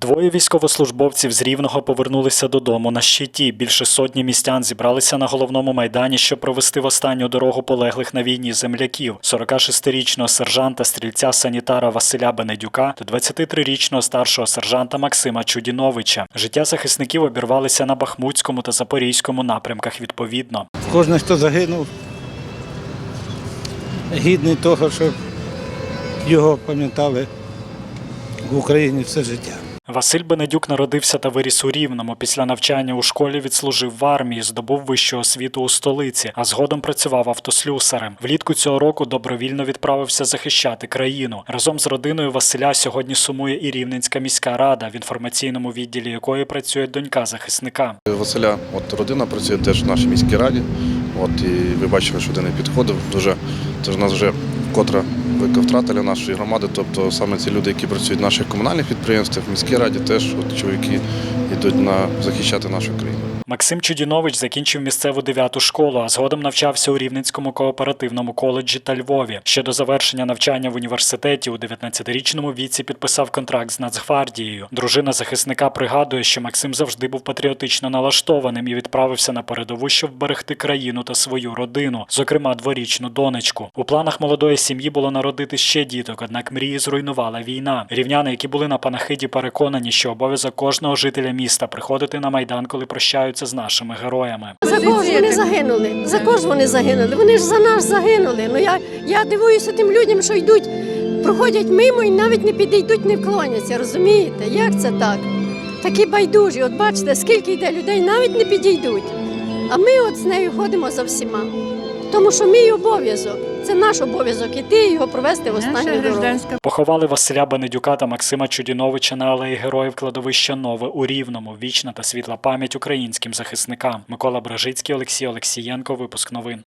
Двоє військовослужбовців з Рівного повернулися додому на щиті. Більше сотні містян зібралися на головному майдані, щоб провести в останню дорогу полеглих на війні земляків. 46-річного сержанта стрільця санітара Василя Бенедюка та 23-річного старшого сержанта Максима Чудіновича. Життя захисників обірвалися на Бахмутському та Запорізькому напрямках відповідно. Кожен, хто загинув, гідний того, щоб його пам'ятали в Україні все життя. Василь Бенедюк народився та виріс у Рівному. Після навчання у школі відслужив в армії, здобув вищу освіту у столиці, а згодом працював автослюсарем. Влітку цього року добровільно відправився захищати країну. Разом з родиною Василя сьогодні сумує і Рівненська міська рада, в інформаційному відділі якої працює донька захисника. Василя, от родина працює теж в нашій міській раді. От і ви бачили, що до неї підходив. Дуже це ж нас вже котра велика втрата для нашої громади. Тобто саме ці люди, які працюють в наших комунальних підприємствах, в міській раді, теж от чоловіки йдуть на захищати нашу країну. Максим Чудінович закінчив місцеву дев'яту школу, а згодом навчався у Рівненському кооперативному коледжі та Львові. Ще до завершення навчання в університеті у 19-річному віці підписав контракт з Нацгвардією. Дружина захисника пригадує, що Максим завжди був патріотично налаштованим і відправився на передову, щоб вберегти країну та свою родину, зокрема дворічну донечку. У планах молодої сім'ї було народити ще діток, однак мрії зруйнувала війна. Рівняни, які були на панахиді, переконані, що обов'язок кожного жителя міста приходити на майдан, коли прощаються з нашими героями. За кого вони загинули? За кого вони загинули? Вони ж за нас загинули. Ну я, я дивуюся тим людям, що йдуть, проходять мимо і навіть не підійдуть, не вклоняться. Розумієте? Як це так? Такі байдужі. От бачите, скільки йде людей, навіть не підійдуть. А ми от з нею ходимо за всіма. Тому що мій обов'язок. Це наш обов'язок іти і його провести в останню дорогу. Поховали Василя Бенедюка та Максима Чудіновича на алеї героїв кладовища Нове у Рівному. Вічна та світла пам'ять українським захисникам. Микола Бражицький, Олексій Олексієнко. Випуск новин.